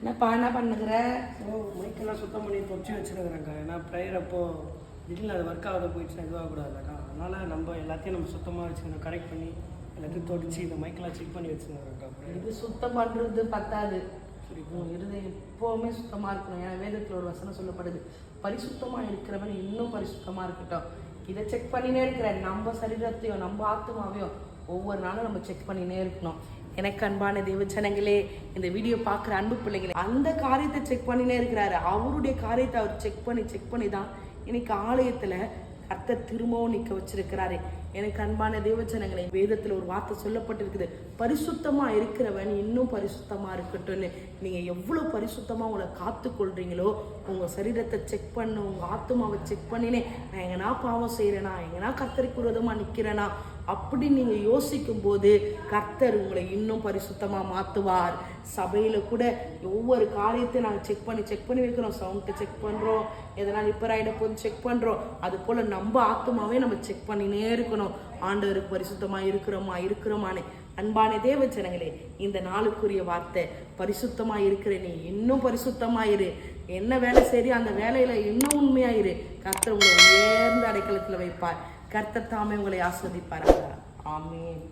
என்னப்பா என்ன பண்ணுகிற? ஓ மைக்கெல்லாம் சுத்தம் பண்ணி தொச்சு வச்சுருக்குறேங்க்கா ஏன்னா ப்ரேயர் அப்போ திடீர்னு அது ஒர்க் ஆகாத போயிடுச்சுன்னா இதுவாகக்கூடாதுல்லக்கா அதனால் நம்ம எல்லாத்தையும் நம்ம சுத்தமாக வச்சுக்கணும் கரெக்ட் பண்ணி எல்லாத்தையும் தொடிச்சு இந்த மைக்கெல்லாம் செக் பண்ணி வச்சுருக்குறேங்க்கா இது சுத்தம் பண்றது பத்தாது. இருதயம் எப்பவுமே சுத்தமா இருக்கணும். ஏன்னா வேதத்துல ஒரு வசனம் சொல்லப்படுது பரிசுத்தமா இருக்கிறவன் இன்னும் பரிசுத்தமா இருக்கட்டும். இதை செக் பண்ணினே இருக்கிற நம்ம சரீரத்தையும் நம்ம ஆத்மாவையும் ஒவ்வொரு நாளும் நம்ம செக் பண்ணினே இருக்கணும். எனக்கு அன்பான தேவ ஜனங்களே இந்த வீடியோ பார்க்குற அன்பு பிள்ளைங்களே அந்த காரியத்தை செக் பண்ணினே இருக்கிறாரு. அவருடைய காரியத்தை அவர் செக் பண்ணி செக் பண்ணி தான் இன்னைக்கு ஆலயத்துல கர்த்தர் திரும்பவும் நிற்க வச்சிருக்கிறாரு. எனக்கு அன்பான தேவச்சனங்களை வேதத்தில் ஒரு வார்த்தை சொல்லப்பட்டிருக்குது. பரிசுத்தமா இருக்கிறவன் இன்னும் பரிசுத்தமா இருக்கட்டும்னு. நீங்க எவ்வளவு பரிசுத்தமா உங்களை காத்துக்கொள்கிறீங்களோ கொள்றீங்களோ உங்க சரீரத்தை செக் பண்ணு உங்க ஆத்மாவை செக் பண்ணினே நான் எங்கனா பாவம் செய்யறேனா எங்கனா கர்த்தருக்கு விரோதமா நிக்கிறேனா அப்படி நீங்கள் யோசிக்கும் போது கர்த்தர் உங்களை இன்னும் பரிசுத்தமாக மாற்றுவார் சபையில் கூட ஒவ்வொரு காரியத்தையும் நாங்கள் செக் பண்ணி செக் பண்ணி வைக்கிறோம். சவுண்டை செக் பண்ணுறோம் எதனா ரிப்பேர் ஆகிட போது செக் பண்ணுறோம் அது போல் நம்ம ஆத்மாவே நம்ம செக் பண்ணினே இருக்கணும். ஆண்டவருக்கு பரிசுத்தமாக இருக்கிறோமா? இருக்கிறோமானே அன்பான தேவ ஜனங்களே இந்த நாளுக்குரிய வார்த்தை பரிசுத்தமா இருக்கிற நீ இன்னும் பரிசுத்தமாயிரு என்ன வேலை சரி அந்த வேலையில் இன்னும் உண்மையாயிரு கர்த்தர் உங்களை உயர்ந்த அடைக்கலத்துல வைப்பார். கர்த்தர் தாமே உங்களை ஆஸ்வதிப்பார் ஆமென்.